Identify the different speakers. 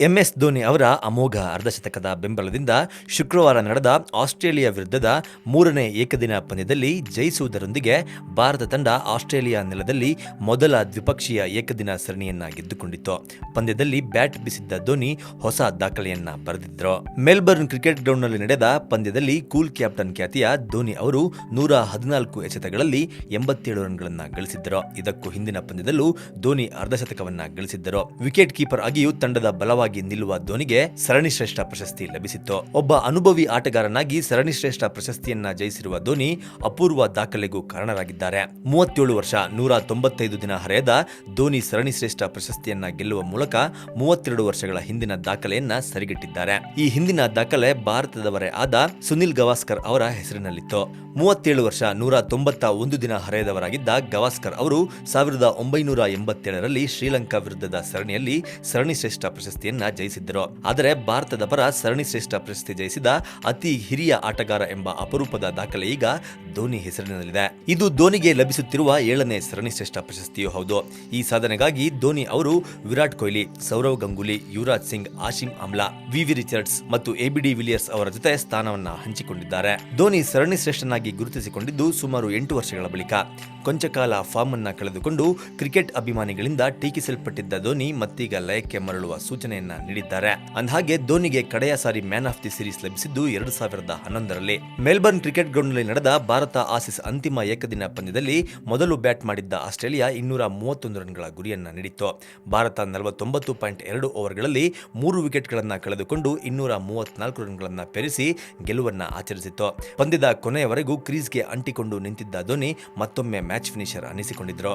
Speaker 1: MS Dhoni ಅವರ ಅಮೋಘ ಅರ್ಧಶತಕದ ಬೆಂಬಲದಿಂದ ಶುಕ್ರವಾರ ನಡೆದ ಆಸ್ಟ್ರೇಲಿಯಾ ವಿರುದ್ಧದ ಮೂರನೇ ಏಕದಿನ ಪಂದ್ಯದಲ್ಲಿ ಜಯಿಸುವುದರೊಂದಿಗೆ ಭಾರತ ತಂಡ ಆಸ್ಟ್ರೇಲಿಯಾ ನೆಲದಲ್ಲಿ ಮೊದಲ ದ್ವಿಪಕ್ಷೀಯ ಏಕದಿನ ಸರಣಿಯನ್ನ ಗೆದ್ದುಕೊಂಡಿತ್ತು ಪಂದ್ಯದಲ್ಲಿ ಬ್ಯಾಟ್ ಬಿಸಿದ್ದ ಧೋನಿ ಹೊಸ ದಾಖಲೆಯನ್ನ ಬರೆದಿದ್ರು. ಮೆಲ್ಬರ್ನ್ ಕ್ರಿಕೆಟ್ ಗ್ರೌಂಡ್ನಲ್ಲಿ ನಡೆದ ಪಂದ್ಯದಲ್ಲಿ ಕೂಲ್ ಕ್ಯಾಪ್ಟನ್ ಖ್ಯಾತಿಯ ಧೋನಿ ಅವರು ನೂರ ಹದಿನಾಲ್ಕು ಎಸೆತಗಳಲ್ಲಿ ಎಂಬತ್ತೇಳು ರನ್ಗಳನ್ನ ಗಳಿಸಿದ್ದರು ಇದಕ್ಕೂ ಹಿಂದಿನ ಪಂದ್ಯದಲ್ಲೂ ಧೋನಿ ಅರ್ಧಶತಕವನ್ನ ಗಳಿಸಿದ್ದರು. ವಿಕೆಟ್ ಕೀಪರ್ ಆಗಿಯೂ ತಂಡದ ಬಲವಾಗಿ ನಿಲ್ಲುವ ಧೋನಿಗೆ ಸರಣಿ ಶ್ರೇಷ್ಠ ಪ್ರಶಸ್ತಿ ಲಭಿಸಿತ್ತು. ಒಬ್ಬ ಅನುಭವಿ ಆಟಗಾರನಾಗಿ ಸರಣಿ ಶ್ರೇಷ್ಠ ಪ್ರಶಸ್ತಿಯನ್ನ ಜಯಿಸಿರುವ ಧೋನಿ ಅಪೂರ್ವ ದಾಖಲೆಗೂ ಕಾರಣರಾಗಿದ್ದಾರೆ. ಮೂವತ್ತೇಳು ವರ್ಷ ನೂರ ತೊಂಬತ್ತೈದು ದಿನ ಹರೆಯದ ಧೋನಿ ಸರಣಿ ಶ್ರೇಷ್ಠ ಪ್ರಶಸ್ತಿಯನ್ನ ಗೆಲ್ಲುವ ಮೂಲಕ ಮೂವತ್ತೆರಡು ವರ್ಷಗಳ ಹಿಂದಿನ ದಾಖಲೆಯನ್ನ ಸರಿಗಟ್ಟಿದ್ದಾರೆ. ಈ ಹಿಂದಿನ ದಾಖಲೆ ಭಾರತದವರೇ ಆದ ಸುನಿಲ್ ಗವಾಸ್ಕರ್ ಅವರ ಹೆಸರಿನಲ್ಲಿತ್ತು. ಮೂವತ್ತೇಳು ವರ್ಷ ನೂರ ತೊಂಬತ್ತ ಒಂದು ದಿನ ಹರೆಯದವರಾಗಿದ್ದ ಗವಾಸ್ಕರ್ ಅವರು ಸಾವಿರದ ಒಂಬೈನೂರ ಎಂಬತ್ತೇಳರಲ್ಲಿ ಶ್ರೀಲಂಕಾ ವಿರುದ್ಧದ ಸರಣಿಯಲ್ಲಿ ಸರಣಿ ಶ್ರೇಷ್ಠ ಪ್ರಶಸ್ತಿಯನ್ನ ಜಯಿಸಿದ್ದರು. ಆದರೆ ಭಾರತದ ಪರ ಸರಣಿ ಶ್ರೇಷ್ಠ ಪ್ರಶಸ್ತಿ ಜಯಿಸಿದ ಅತಿ ಹಿರಿಯ ಆಟಗಾರ ಎಂಬ ಅಪರೂಪದ ದಾಖಲೆ ಈಗ ಧೋನಿ ಹೆಸರಿನಲ್ಲಿದೆ. ಇದು ಧೋನಿಗೆ ಲಭಿಸುತ್ತಿರುವ ಏಳನೇ ಸರಣಿ ಶ್ರೇಷ್ಠ ಪ್ರಶಸ್ತಿಯೂ ಹೌದು. ಈ ಸಾಧನೆಗಾಗಿ ಧೋನಿ ಅವರು ವಿರಾಟ್ ಕೊಹ್ಲಿ, ಸೌರವ್ ಗಂಗೂಲಿ, ಯುವರಾಜ್ ಸಿಂಗ್ ಆಶಿಮ್ ಅಮ್ಲಾ ವಿವಿ ರಿಚರ್ಡ್ಸ್ ಮತ್ತು ಎಬಿಡಿ ವಿಲಿಯರ್ಸ್ ಅವರ ಜೊತೆ ಸ್ಥಾನವನ್ನ ಹಂಚಿಕೊಂಡಿದ್ದಾರೆ. ಧೋನಿ ಸರಣಿ ಶ್ರೇಷ್ಠನಾಗಿ ಗುರುತಿಸಿಕೊಂಡಿದ್ದು ಸುಮಾರು ಎಂಟು ವರ್ಷಗಳ ಬಳಿಕ. ಕೊಂಚ ಕಾಲ ಫಾರ್ಮ್ ಅನ್ನ ಕಳೆದುಕೊಂಡು ಕ್ರಿಕೆಟ್ ಅಭಿಮಾನಿಗಳಿಂದ ಟೀಕಿಸಲ್ಪಟ್ಟಿದ್ದ ಧೋನಿ ಮತ್ತೀಗ ಲಯಕ್ಕೆ ಮರಳುವ ಸೂಚನೆಯನ್ನ ನೀಡಿದ್ದಾರೆ. ಅಂದಹಾಗೆ, ಧೋನಿಗೆ ಕಡೆಯ ಸಾರಿ ಮ್ಯಾನ್ ಆಫ್ ದಿ ಸೀರೀಸ್ ಲಭಿಸಿದ್ದು ಎರಡ್ ಸಾವಿರದ ಹನ್ನೊಂದರಲ್ಲಿ. ಮೆಲ್ಬರ್ನ್ ಕ್ರಿಕೆಟ್ ಗ್ರೌಂಡ್ನಲ್ಲಿ ನಡೆದ ಭಾರತ ಆಸೀಸ್ ಅಂತಿಮ ಏಕದಿನ ಪಂದ್ಯದಲ್ಲಿ ಮೊದಲು ಬ್ಯಾಟ್ ಮಾಡಿದ್ದ ಆಸ್ಟ್ರೇಲಿಯಾ ಇನ್ನೂರ ಮೂವತ್ತೊಂದು ರನ್ಗಳ ಗುರಿಯನ್ನ ನೀಡಿತ್ತು. ಭಾರತ ನಲವತ್ತೊಂಬತ್ತು ಪಾಯಿಂಟ್ ಎರಡು ಓವರ್ಗಳಲ್ಲಿ ಮೂರು ವಿಕೆಟ್ಗಳನ್ನು ಕಳೆದುಕೊಂಡು ಇನ್ನೂರ ಮೂವತ್ನಾಲ್ಕು ರನ್ಗಳನ್ನು ಪೆರಿಸಿ ಗೆಲುವನ್ನ ಆಚರಿಸಿತ್ತು. ಪಂದ್ಯದ ಕೊನೆಯವರೆಗೂ ಕ್ರೀಸ್ಗೆ ಅಂಟಿಕೊಂಡು ನಿಂತಿದ್ದ ಧೋನಿ ಮತ್ತೊಮ್ಮೆ ಮ್ಯಾಚ್ ಫಿನಿಷರ್ ಅನಿಸಿಕೊಂಡಿದ್ರು.